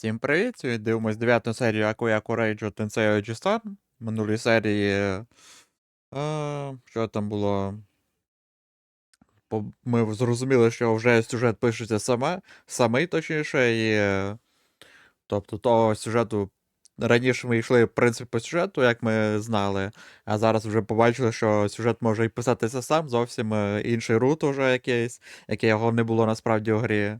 Всім привіт! Дивимось 9 серію Акуяку Рейджу Тенсею Oji-san. В минулій серії. А, що там було? Ми зрозуміли, що вже сюжет пишеться саме, самий точніше, і. е, Тобто того сюжету. Раніше ми йшли, в принципі, по сюжету, як ми знали, а зараз вже побачили, що сюжет може і писатися сам, зовсім е, інший рут уже якийсь, якого не було насправді у грі.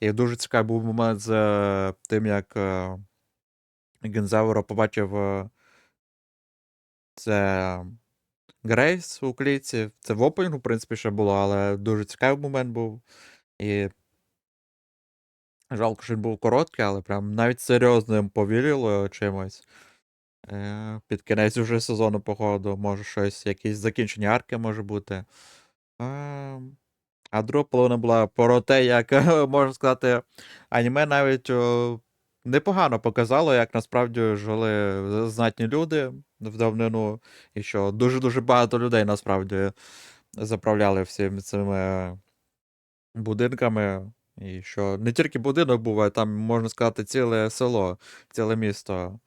І дуже цікавий був момент з е, тим, як е, Гензауро побачив це Грейс у клітці. Це в опенінгу, в принципі, ще було, але дуже цікавий момент був. І жалко, що він був короткий, але прям навіть серйозним повірило чимось. Е, Під кінець уже сезону, походу, може щось, якісь закінчення арки може бути. Е, А друга половина була про те, як можна сказати, аніме навіть непогано показало, як насправді жили знатні люди в давнину, і що дуже-дуже багато людей насправді заправляли всіми цими будинками. І що не тільки будинок був, а там, можна сказати, ціле село, ціле місто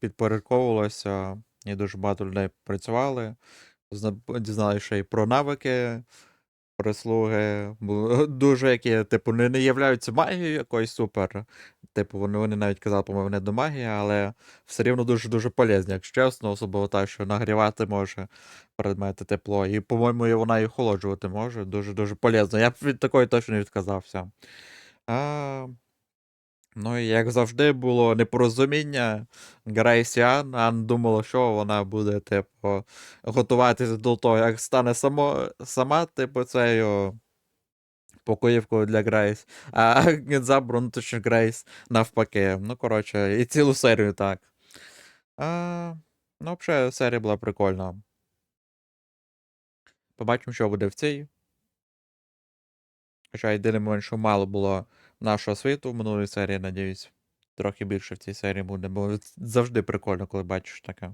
підпорядковувалося, і дуже багато людей працювали. Зна- Дізналися ще й про навики прислуги, дуже які, типу, не, не являються магією якоюсь супер. Типу, вони, вони навіть казали, по-моєму, не до магії, але все рівно дуже-дуже полезні, якщо чесно, особливо та, що нагрівати може предмети тепло. І, по-моєму, вона і охолоджувати може. Дуже-дуже полезно. Я б від такої точно не відказався. А, ну і як завжди було непорозуміння. Грейс і Ан. Думала, що вона буде, типу, готуватися до того, як стане само, сама, типу, цею покоївкою для Грейс. А Гензабру, ну точно Грейс, навпаки. Ну, коротше, і цілу серію так. А, ну, взагалі, серія була прикольна. Побачимо, що буде в цій. Хоча єдиний момент, що мало було нашого світу в минулій серії, надіюсь. Трохи більше в цій серії буде, бо завжди прикольно, коли бачиш таке.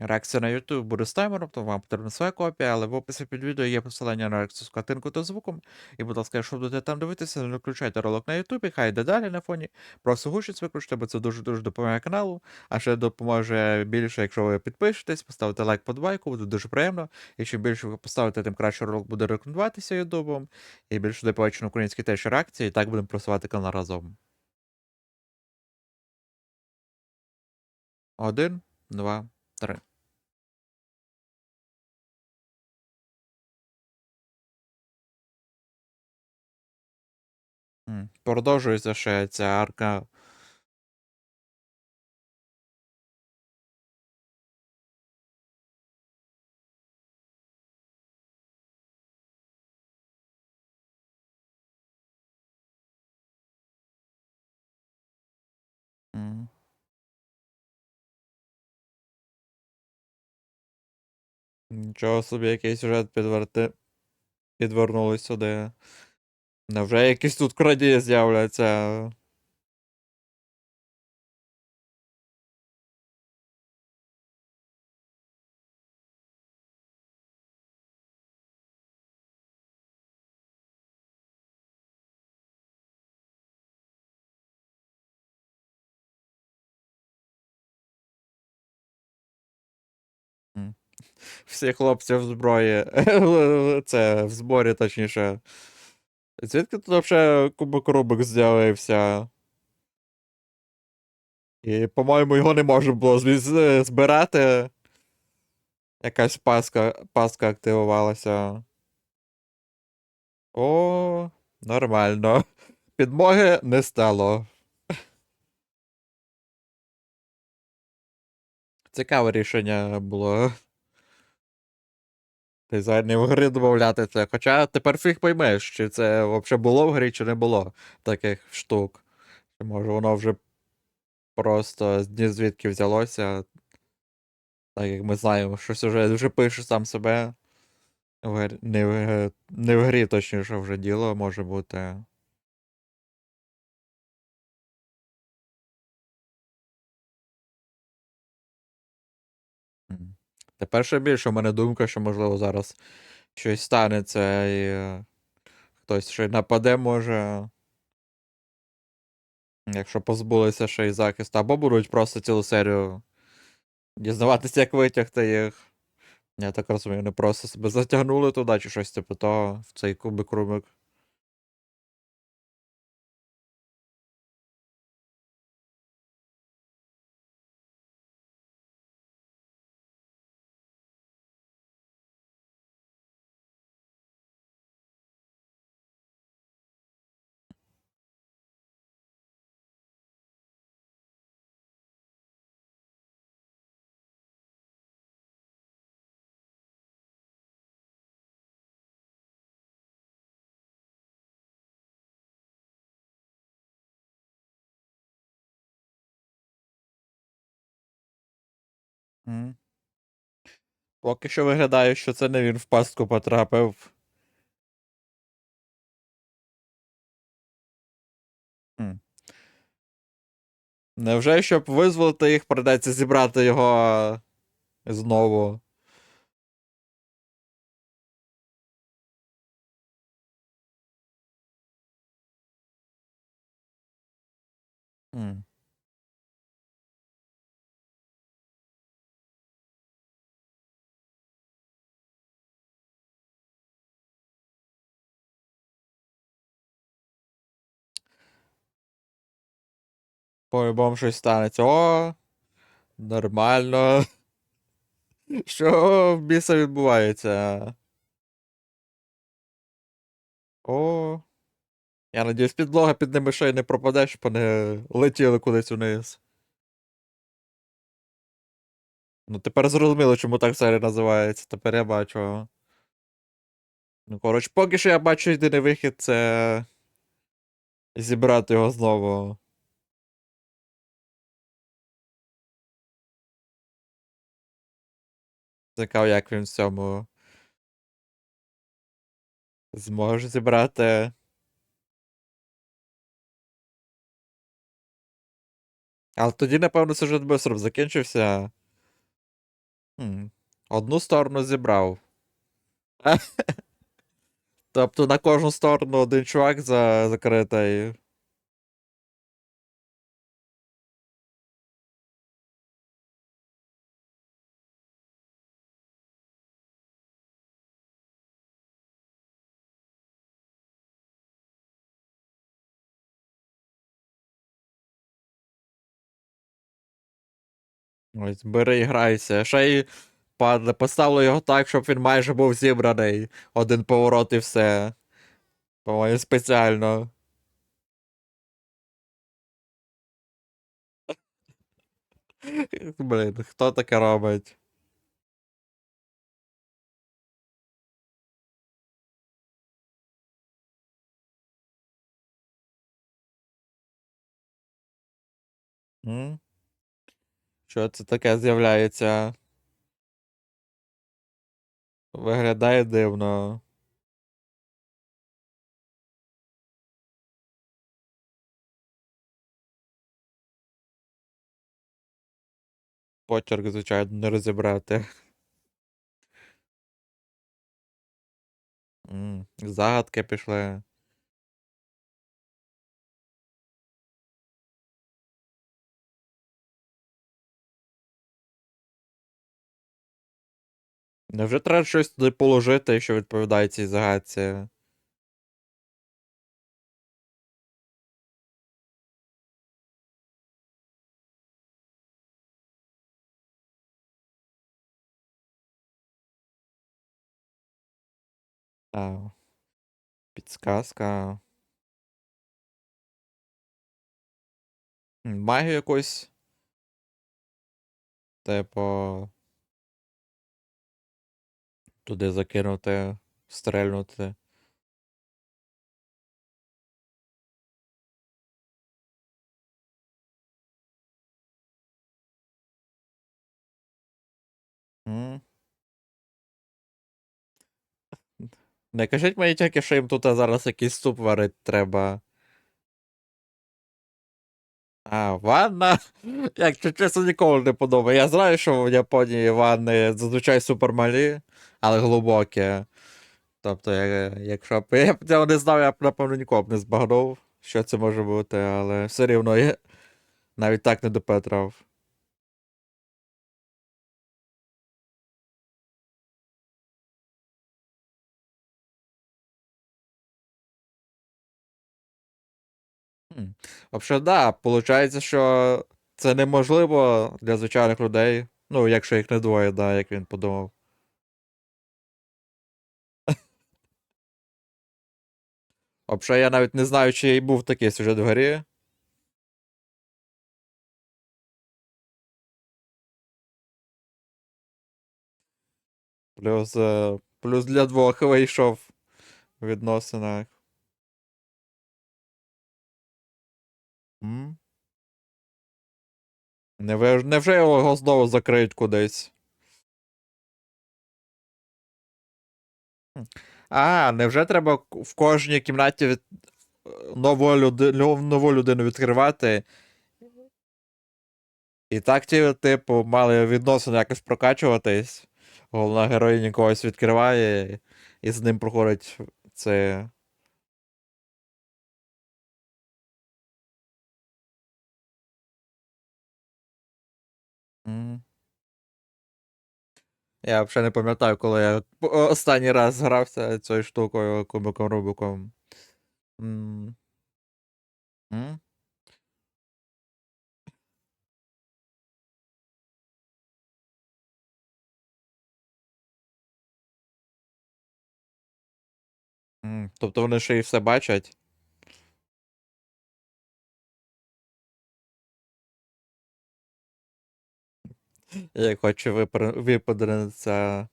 Реакція на YouTube буде з таймером, тому вам потрібна своя копія, але в описі під відео є посилання на реакцію з картинкою та звуком. І, будь ласка, якщо будете там дивитися, не включайте ролик на YouTube, хай йде далі на фоні. Просто гучність виключте, бо це дуже-дуже допомагає каналу. А ще допоможе більше, якщо ви підпишетесь, поставите лайк подбайку, буде дуже приємно. І чим більше ви поставите, тим краще ролик буде рекомендуватися Ютубом. І більше буде побачено українські теж реакції, і так будемо просувати канал разом. Один, два, три. Продовжується ще ця арка. Нічого собі, який сюжет підверти... підвернули сюди. Невже якісь тут крадії з'являться? Всі хлопці в зброї. Це в зборі, точніше. Звідки тут взагалі кубок Рубик з'явився? І, по-моєму, його не можна було збирати. Якась паска, паска активувалася. О, нормально. Підмоги не стало. Цікаве рішення було. Дизайнів в гри додати це. Хоча тепер фіг поймеш, чи це взагалі було в грі, чи не було таких штук. Чи може воно вже просто ні звідки взялося. Так як ми знаємо, що сюжет вже пише сам себе. Не, в, не в грі, точніше, вже діло може бути. Тепер ще більше в мене думка, що можливо зараз щось станеться і. е, хтось ще нападе може. Якщо позбулися ще й захисту, або будуть просто цілу серію дізнаватися, як витягти їх. Я так розумію, вони просто себе затягнули туди, чи щось типу того, в цей кубик Рубик. Поки що виглядає, що це не він в пастку потрапив. Невже, щоб визволити їх, придеться зібрати його знову? Хм. По-любому щось станеться. О! Нормально. Що в біса відбувається? О. Я надіюсь, підлога під ними ще й не пропаде, щоб вони летіли кудись вниз. Ну, тепер зрозуміло, чому так серія називається. Тепер я бачу. Ну, коротше, поки що я бачу єдиний вихід це. Зібрати його знову. Цікаво, як він в цьому. Зможе зібрати. Але тоді, напевно, сюжет бистром закінчився. Хм. Одну сторону зібрав. Тобто на кожну сторону один чувак за... закритий. Ось, бери і грайся. Ще й падle, поставили його так, щоб він майже був зібраний. Один поворот і все. По-моєму, спеціально. Блін, хто таке робить? М? Що це таке з'являється? Виглядає дивно. Почерк, звичайно, не розібрати. Загадки пішли. Невже треба щось туди положити, що відповідає цій загадці? А, підсказка. Магію якусь. Типу. Туди закинути, стрельнути. Не кажіть мені тільки, що їм тут зараз якийсь суп варити треба. А, ванна? Якщо чесно, ніколи не подобає. Я знаю, що в Японії ванни зазвичай супермалі, але глибокі. Тобто, я- якщо б я б цього не знав, я б, напевно, нікого б не збагнув, що це може бути, але все рівно я навіть так не допетрав. Взагалі, да, виходить, що це неможливо для звичайних людей. Ну, якщо їх не двоє, да, як він подумав. Взагалі, я навіть не знаю, чи й був такий сюжет в грі. Плюс, е, плюс для двох вийшов в відносинах. М? Неве- Невже його знову закриють кудись? А, невже треба в кожній кімнаті від... нову, люди... нову людину відкривати? І так ті, типу, мали відносини якось прокачуватись. Головна героїня когось відкриває, і з ним проходить це. М. Я взагалі не пам'ятаю, коли я останній раз грався цією штукою кубиком Рубиком. Тобто вони ще й все бачать. Я хочу випер... випадритися.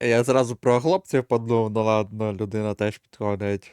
Я зразу про хлопців подумав, ну ладно, людина теж підходить.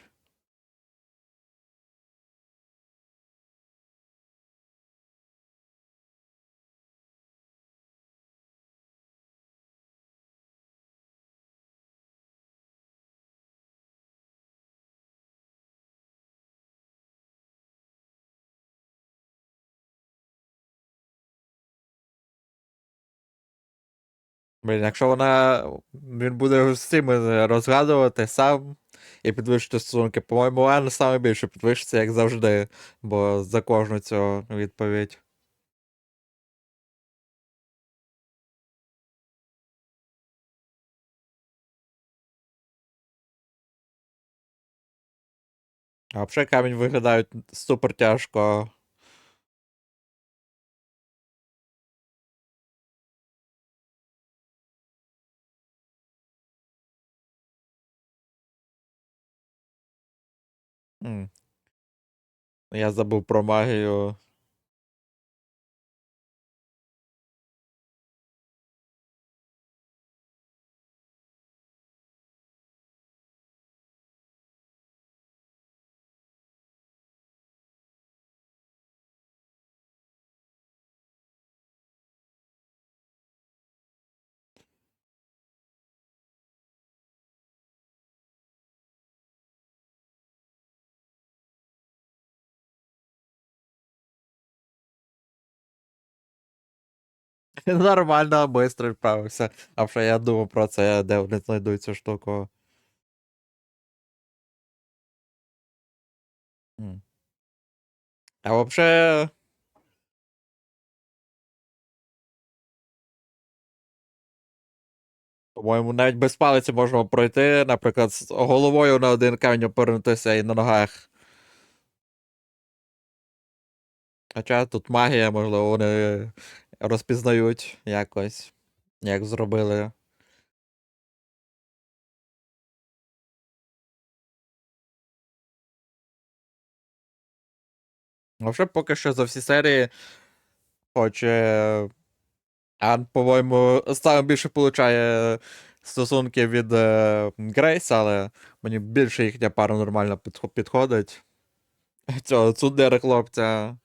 Блін, якщо вона він буде цими розгадувати сам і підвищити стосунки, по-моєму, Анна саме більше підвищиться, як завжди, бо за кожну цю відповідь. А взагалі камінь виглядають супер тяжко. Я забув про магію. Нормально, швидко вправився. А вже я думав про це, де вони знайдуть цю штуку. А взагалі. По-моєму, навіть без палиці можна пройти, наприклад, з головою на один камінь опорнутися і на ногах. Хоча тут магія, можливо, вони розпізнають якось, як зробили. Вже поки що за всі серії, хоч Ан, по-моєму, саме більше получає стосунки від е, Грейс, але мені більше їхня пара нормально підходить. Цього цудера хлопця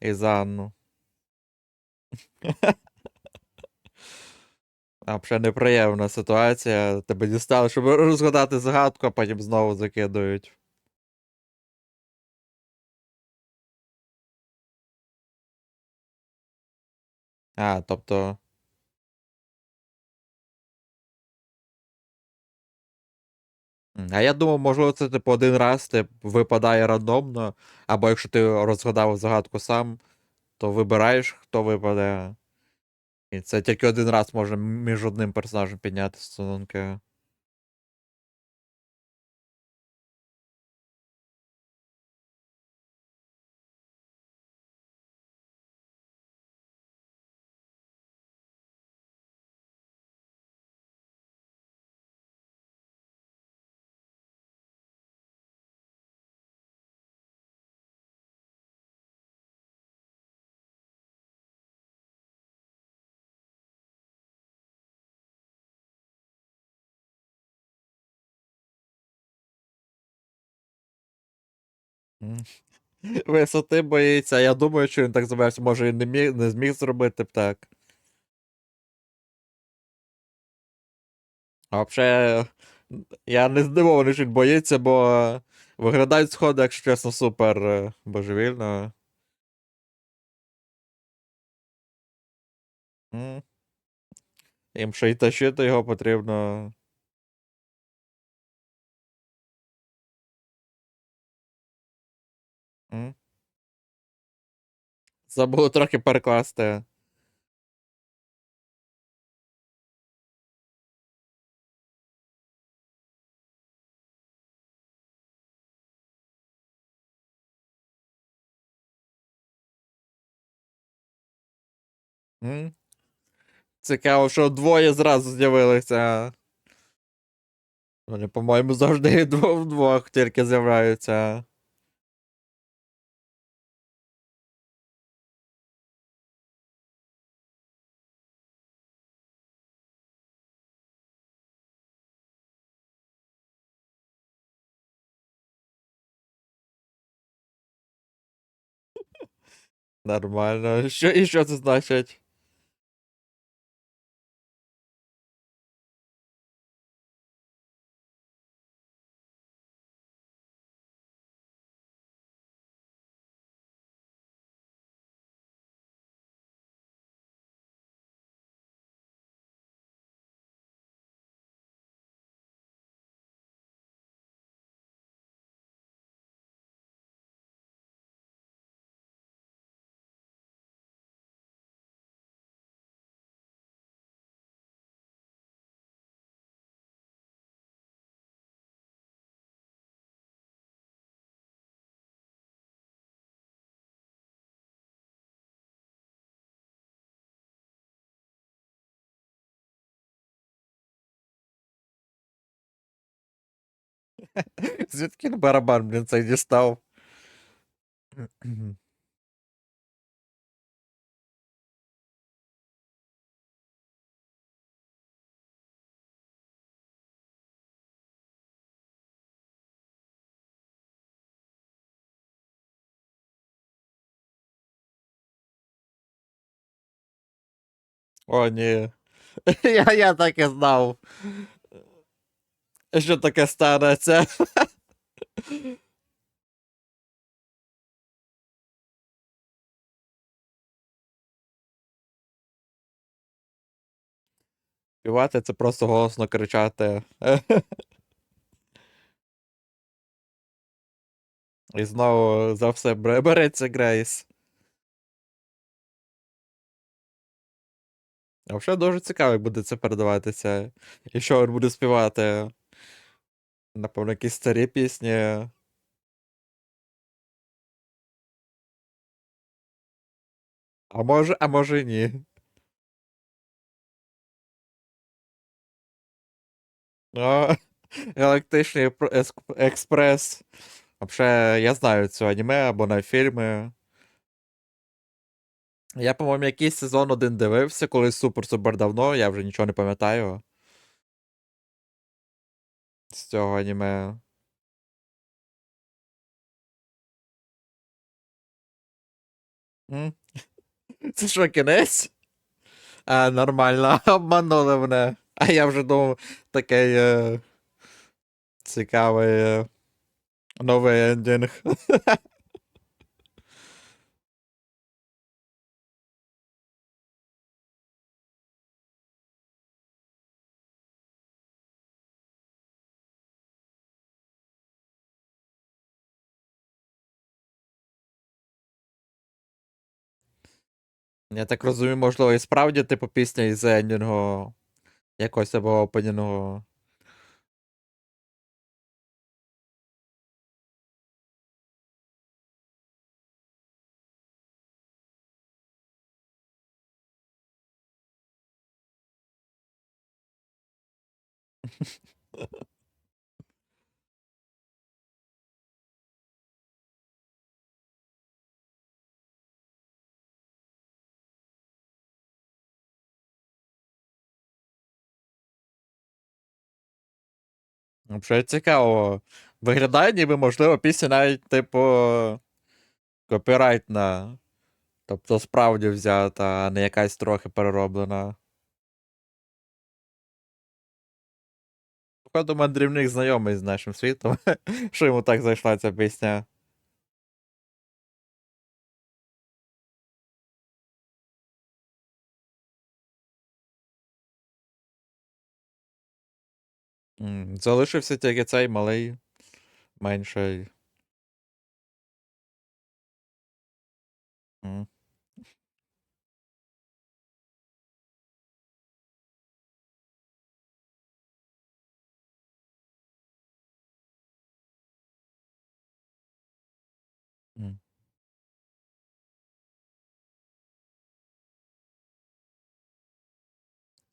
і Анну. А взагалі неприємна ситуація. Тебе дістали, щоб розгадати загадку, а потім знову закидують. А, тобто. А я думав, можливо, це типу один раз тип, випадає рандомно, або якщо ти розгадав загадку сам, то вибираєш, хто випаде. І це тільки один раз може між одним персонажем підняти стосунки. Висоти боїться. Я думаю, що він так займався, може і не міг, не зміг зробити б так. А взагалі, я не здивований, що він боїться, бо виглядають сходи, якщо чесно, супер е, божевільно. Їм ще й тащити його потрібно. М. Забули трохи перекласти. М. Цікаво, що двоє зразу з'явилися. Вони, по-моєму, завжди дво- вдвох тільки з'являються. Нормально. Що, і що це значить? Звідки барабан, блін, цей дістав? О, ні. Я, я так і знав. Що таке станеться? Співати це просто голосно кричати. І знову за все береться Грейс. А взагалі дуже цікаво, як буде це передаватися. І що він буде співати. Напевно, якісь старі пісні. А може, а може і ні. О, Галактичний еск- експрес. Взагалі, я знаю цю аніме або на фільми. Я, по-моєму, якийсь сезон один дивився, колись супер-супер давно, я вже нічого не пам'ятаю. З цього аніме. М? Це що, кінець? Нормально, обманули мене. А я вже думав, такий е, цікавий е, новий ендінг. Я так розумію, можливо, і справді, типу, пісня із ендінгу якось або опенінгу. Взагалі цікаво. Виглядає, ніби, можливо, пісня навіть, типу, копірайтна. Тобто справді взята, а не якась трохи перероблена. Походу, мандрівник знайомий з нашим світом, що йому так зайшла ця пісня. Залишився тільки цей малий, менший.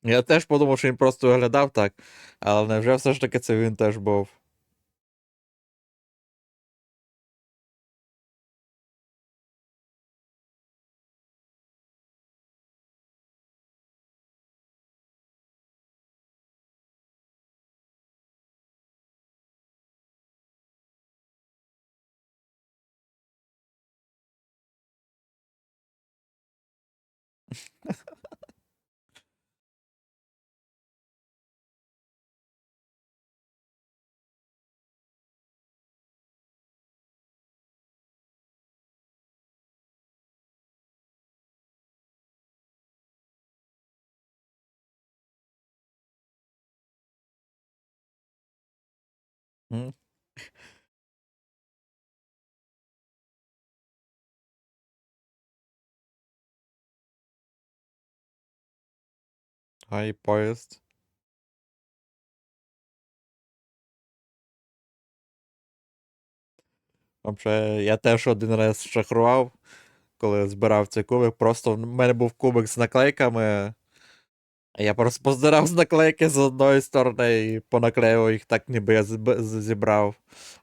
Я теж подумав, що він просто виглядав так, але невже все ж таки це він теж був. Ай, поїзд. Взагалі, я теж один раз шахрував, коли збирав цей кубик. Просто в мене був кубик з наклейками. Я просто поздирав з наклейки з одної сторони і понаклеював їх так, ніби я зібрав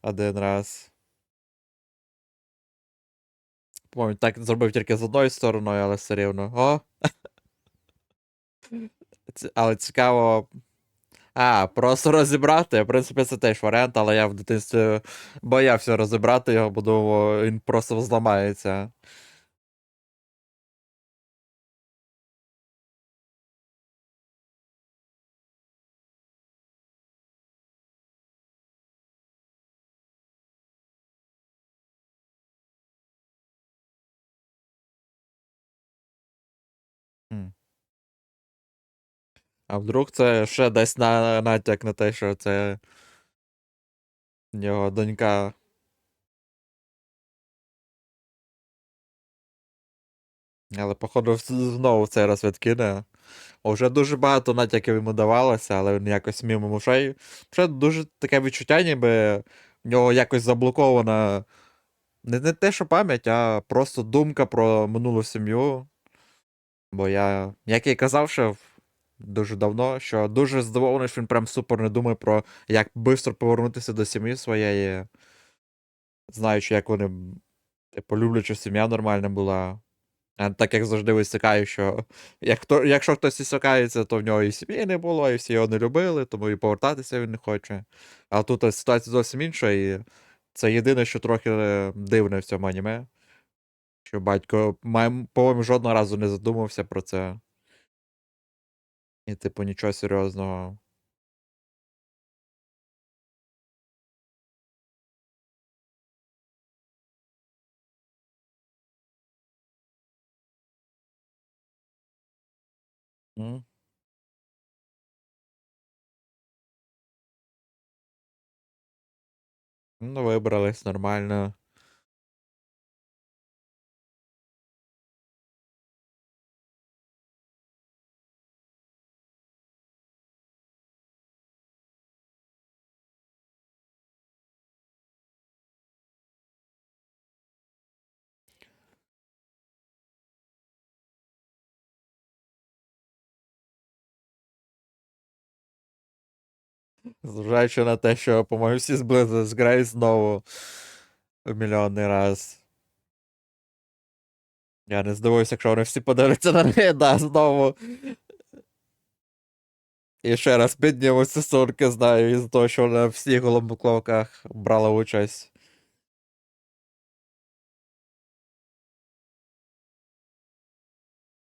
один раз. По-моєму, так зробив тільки з одною стороною, але все рівно. О! Але цікаво. А, просто розібрати. В принципі, це теж варіант, але я в дитинстві боявся розібрати його, бо думав, він просто зламається. А вдруг це ще десь на натяк на те, що це його донька. Але, походу, знову в цей раз відкине. Вже дуже багато натяків йому давалося, але він якось мимо ушей. Вже дуже таке відчуття, ніби в нього якось заблокована не, не те, що пам'ять, а просто думка про минулу сім'ю. Бо я, як я й казав, в- дуже давно, що дуже здивований, що він прям супер не думає про як швидко повернутися до сім'ї своєї, знаючи, як вони, типу, люблять, щоб сім'я нормальна була. А так як завжди висікаю, що як хто, якщо хтось ісякається, то в нього і сім'ї не було, і всі його не любили, тому і повертатися він не хоче. А тут ситуація зовсім інша, і це єдине, що трохи е, дивне в цьому аніме. Що батько, по-моєму, жодного разу не задумався про це. І, типу, нічого серйозного. М. Ну, вибрались нормально. Зважаючи на те, що, по-моєму, всі зблизились з Грейс знову в мільйонний раз. Я не здивуюся, якщо вони всі подивляться на неї, да, знову. І ще раз піднімуть стосунки, знаю, із того, що вона в всіх голомокловках брала участь.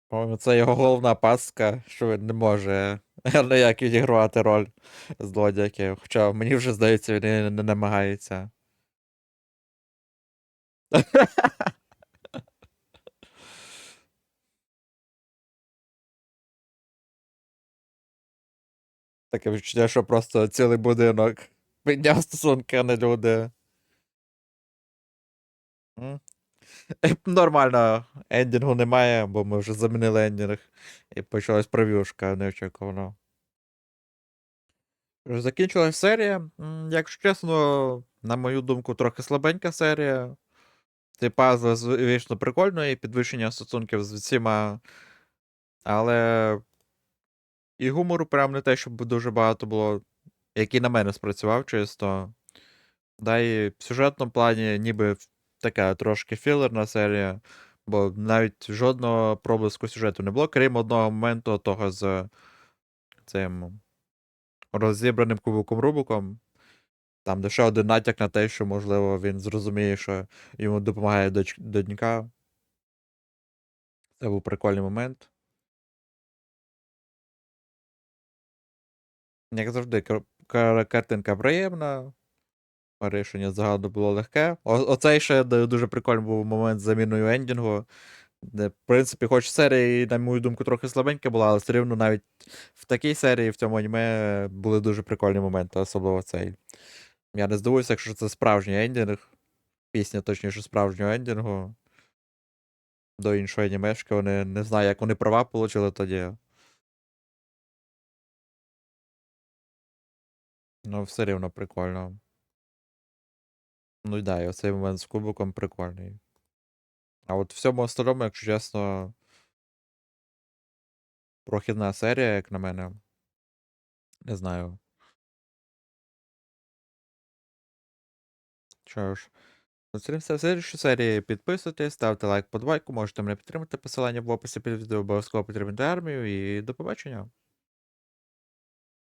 По-моєму, це його головна пастка, що він не може ніяк відігравати роль злодіяків. Хоча мені вже здається, він не намагається. Таке відчуття, що просто цілий будинок підняв стосунки, а не люди. М. Нормально, ендінгу немає, бо ми вже замінили ендінг. І почалась прев'юшка неочікувано. Закінчилась серія. Якщо чесно, на мою думку, трохи слабенька серія. Ці пазли, звісно, прикольно, і підвищення стосунків з всіма. Але. І гумору прям не те, щоб дуже багато було, який на мене спрацював чисто. Да і в сюжетному плані, ніби така трошки філерна серія, бо навіть жодного проблиску сюжету не було, крім одного моменту того з цим розібраним кубиком Рубиком. Там ще один натяк на те, що, можливо, він зрозуміє, що йому допомагає донька. Це був прикольний момент. Як завжди, кар... кар- картинка приємна. Рішення загалом було легке. О- оцей ще дуже прикольний був момент з заміною ендінгу. Де, в принципі, хоч серія, на мою думку, трохи слабенька була, але все рівно навіть в такій серії, в цьому аніме, були дуже прикольні моменти, особливо цей. Я не здивуюся, якщо це справжній ендінг. Пісня, точніше, справжнього ендінгу. До іншої анімешки. Вони не знаю, як вони права отримали тоді. Ну, все рівно прикольно. Ну да, і оцей момент з кубиком прикольний. А от всьому остальному, якщо чесно. Прохідна серія, як на мене. Не знаю. Що ж, зустрінемося в слідчій серії. Підписуйтесь, ставте лайк, подбайку, можете мене підтримати. Посилання в описі під відео обов'язково підтримати армію і до побачення.